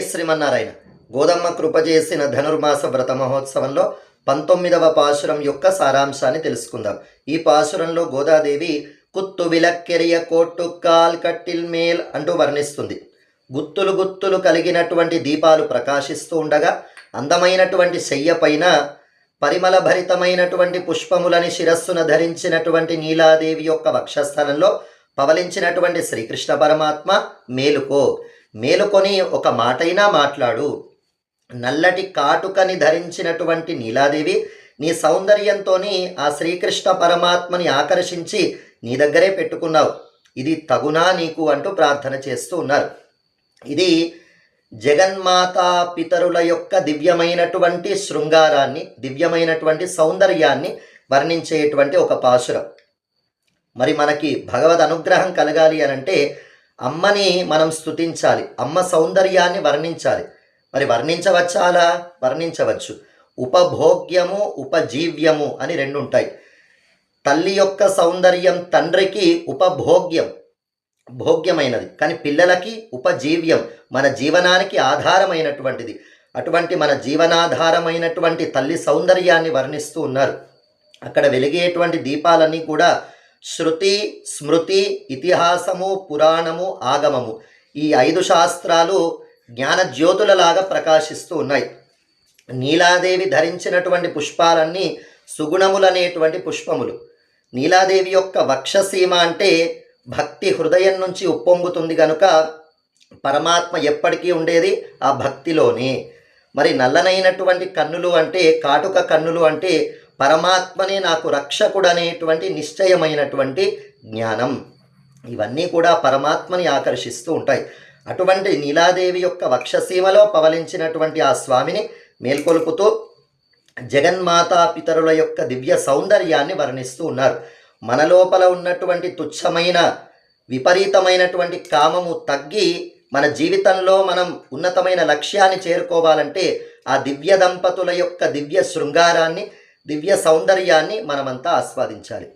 శ్రీమన్నారాయణ? గోదమ్మ కృప చేసిన ధనుర్మాస వ్రత మహోత్సవంలో పంతొమ్మిదవ పాశురం యొక్క సారాంశాన్ని తెలుసుకుందాం. ఈ పాశురంలో గోదాదేవి కుత్తు విలక్కెరియ కోట్టు కాల్ కట్టిల్ మేల్ అంటూ వర్ణిస్తుంది. గుత్తులు గుత్తులు కలిగినటువంటి దీపాలు ప్రకాశిస్తూ ఉండగా అందమైనటువంటి శయ్య పైన పరిమళ భరితమైనటువంటి పుష్పములని శిరస్సున ధరించినటువంటి నీలాదేవి యొక్క వక్షస్థలంలో పవలించినటువంటి శ్రీకృష్ణ పరమాత్మ మేలుకో. మేలుకొని ఒక మాటైనా మాట్లాడు. నల్లటి కాటుకని ధరించినటువంటి నీలాదేవి నీ సౌందర్యంతోని ఆ శ్రీకృష్ణ పరమాత్మని ఆకర్షించి నీ దగ్గరే పెట్టుకున్నావు. ఇది తగునా నీకు అంటూ ప్రార్థన చేస్తూ ఉన్నారు. ఇది జగన్మాతా పితరుల యొక్క దివ్యమైనటువంటి శృంగారాన్ని దివ్యమైనటువంటి సౌందర్యాన్ని వర్ణించేటువంటి ఒక పాశురం. మరి మనకి భగవద్ అనుగ్రహం కలగాలి అని అంటే అమ్మని మనం స్తుతించాలి. అమ్మ సౌందర్యాన్ని వర్ణించాలి. మరి వర్ణించవచ్చాలా వర్ణించవచ్చు. ఉపభోగ్యము ఉపజీవ్యము అని రెండు ఉంటాయి తల్లి యొక్క సౌందర్యం తండ్రికి ఉపభోగ్యం భోగ్యమైనది. కానీ పిల్లలకి ఉపజీవ్యం మన జీవనానికి ఆధారమైనటువంటిది. అటువంటి మన జీవనాధారమైనటువంటి తల్లి సౌందర్యాన్ని వర్ణిస్తూ ఉన్నారు. అక్కడ వెలిగేటువంటి దీపాలన్నీ కూడా శృతి స్మృతి ఇతిహాసము పురాణము ఆగమము. ఈ ఐదు శాస్త్రాలు జ్ఞానజ్యోతులలాగా ప్రకాశిస్తూ ఉన్నాయి. నీలాదేవి ధరించినటువంటి పుష్పాలన్నీ సుగుణములనేటువంటి పుష్పములు. నీలాదేవి యొక్క వక్షసీమ అంటే భక్తి హృదయం నుంచి ఉప్పొంగుతుంది కనుక పరమాత్మ ఎప్పటికీ ఉండేది ఆ భక్తిలోనే. మరి నల్లనైనటువంటి కన్నులు అంటే కాటుక కన్నులు అంటే పరమాత్మనే నాకు రక్షకుడనేటువంటి నిశ్చయమైనటువంటి జ్ఞానం. ఇవన్నీ కూడా పరమాత్మని ఆకర్షిస్తూ ఉంటాయి. అటువంటి నీలాదేవి యొక్క వక్షసీమలో పవలించినటువంటి ఆ స్వామిని మేల్కొల్పుతూ జగన్మాతా పితరుల యొక్క దివ్య సౌందర్యాన్ని వర్ణిస్తూ ఉన్నారు. మన లోపల ఉన్నటువంటి తుచ్చమైన విపరీతమైనటువంటి కామము తగ్గి మన జీవితంలో మనం ఉన్నతమైన లక్ష్యాన్ని చేరుకోవాలంటే ఆ దివ్య దంపతుల యొక్క దివ్య శృంగారాన్ని దివ్య సౌందర్యాన్ని మనమంతా ఆస్వాదించాలి.